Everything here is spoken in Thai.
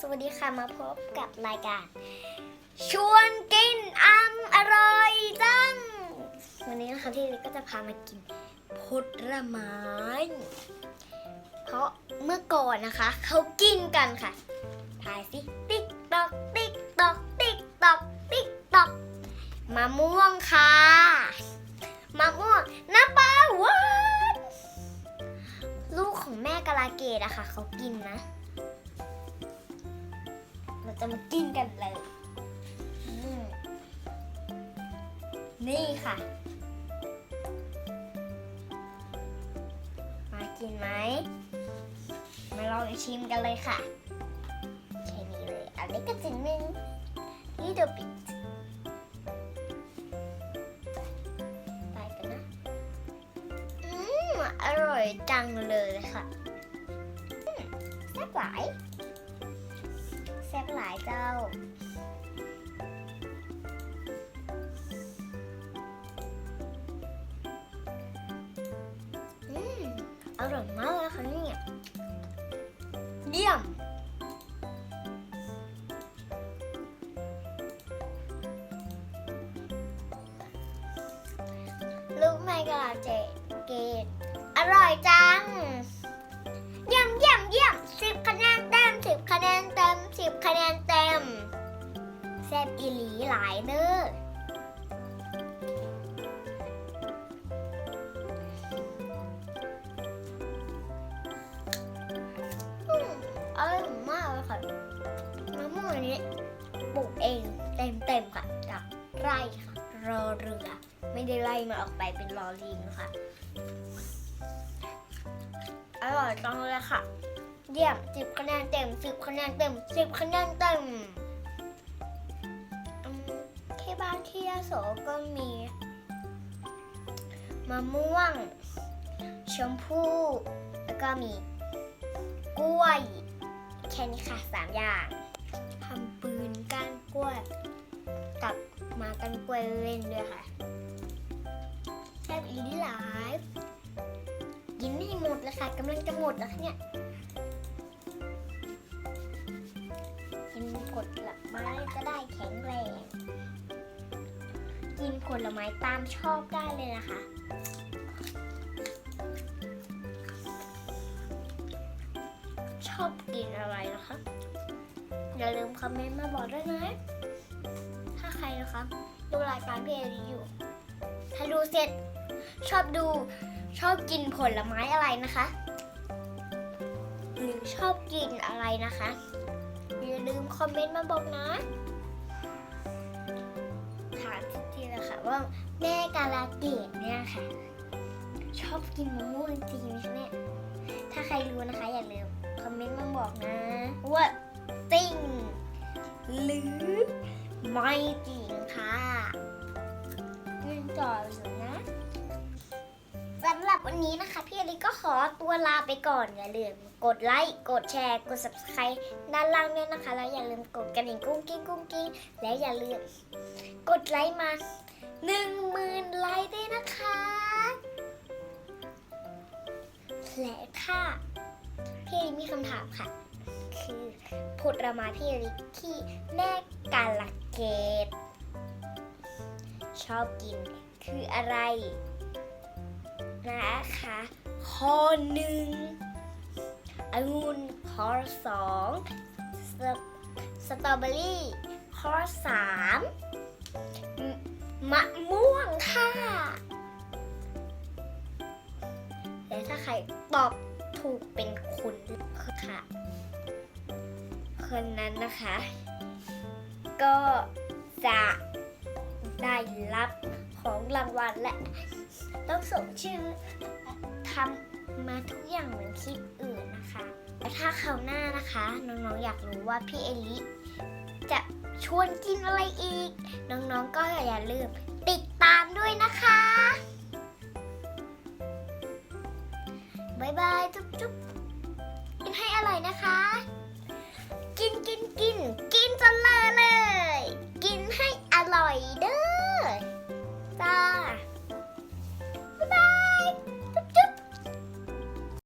สวัสดีค่ะมาพบกับรายการ ชวนกินอัมอร่อยจัง วันนี้นะคะพี่เล็กก็จะพามากินผลไม้ เพราะเมื่อก่อนนะคะ เขากินกันค่ะถ่ายสิติ๊กตอกติ๊กตอกติ๊กตอกติ๊กตอกมะม่วงค่ะมะม่วงน้ำปลาหวานลูกของแม่กาลาเกดอะค่ะ เขากินนะ จะมากินกันเลย นี่ค่ะ มากินไหม มาลองชิมกันเลยค่ะ แค่นี้เลย อันนี้ก็จินนึงนี่เดบิดไปกันนะ อืม อร่อยจังเลยค่ะแซ่บหลาย ซ่บหลายเจ้าอืมอร่อยมากเลยค่ะเนี่ยเยี่ยมลูกไม่กระเจเกตอร่อยจัง แซ่บอีหลีหลายเด้ออืมอร่อยมากเลยค่ะมะม่วงอันนี้ปลูกเองเต็มเต็มๆค่ะจากไร่ค่ะ รอเรือ ไม่ได้ไล่มันออกไปเป็นรอลิงค่ะ อร่อยจังเลยค่ะ เยี่ยมสิบคะแนนเต็มสิบคะแนนเต็มสิบคะแนนเต็ม บ้านที่ยโสก็มีมะม่วง ชมพู่แล้วก็มีกล้วยแค่นี้ค่ะสามอย่างทำปืนก้านกล้วยกับมากันกล้วยเล่นด้วยค่ะแซ่บอีหลายกินไม่หมดเลยค่ะกำลังจะหมดแล้วค่ะเนี่ยกินผลไม้ก็ได้แข็งแรง กินผลไม้ตามชอบได้เลยนะคะ ชอบกินอะไรนะคะ อย่าลืมคอมเมนต์มาบอกด้วยนะ ถ้าใครนะคะดูรายการพี่เอรีอยู่ ถ้าดูเสร็จชอบดูชอบกินผลไม้อะไรนะคะหรือชอบกินอะไรนะคะ อย่าลืมคอมเมนต์มาบอกนะ คะว่าแม่กาลาเกตเนี่ยค่ะ ชอบกินมะม่วงจริงไหมคะเนี่ยถ้าใครรู้นะคะอย่าลืมคอมเมนต์มาบอกนะว่าจริงหรือไม่จริงค่ะยินต่ออยู่นะสำหรับวันนี้นะคะ พี่อลิก็ขอตัวลาไปก่อนอย่าลืม กดไลค์ กดแชร์ กด subscribe ด้านล่างด้วยนะคะ แล้วอย่าลืมกดกระดิ่งกุ้งกิ้งกุ้งกิ้ง และอย่าลืมกดไลค์มาหนึ่งหมื่นไลค์ด้วยนะคะ และค่ะพี่ลิมีคำถามค่ะ คือผลไม้พี่ลิที่แม่กาลเกต ชอบกินคืออะไร นะคะข้อหนึ่ง องุ่นข้อสองสตสตรอเบอรี่ข้อสามมะม่วงค่ะและถ้าใครตอบถูกเป็นคุณค่ะ คนนั้นนะคะ ก็จะได้รับของรางวัลและต้องส่งชื่อทำ มาทุกอย่างเหมือนคลิปอื่นนะคะแต่ถ้าคราวหน้านะคะ น้องๆอยากรู้ว่าพี่เอลิจะชวนกินอะไรอีก น้องๆก็อย่าลืมติดตามด้วยนะคะบายบายจุ๊บจุ๊บกินให้อร่อยนะคะ กินกินกินกินจนเลอะเลย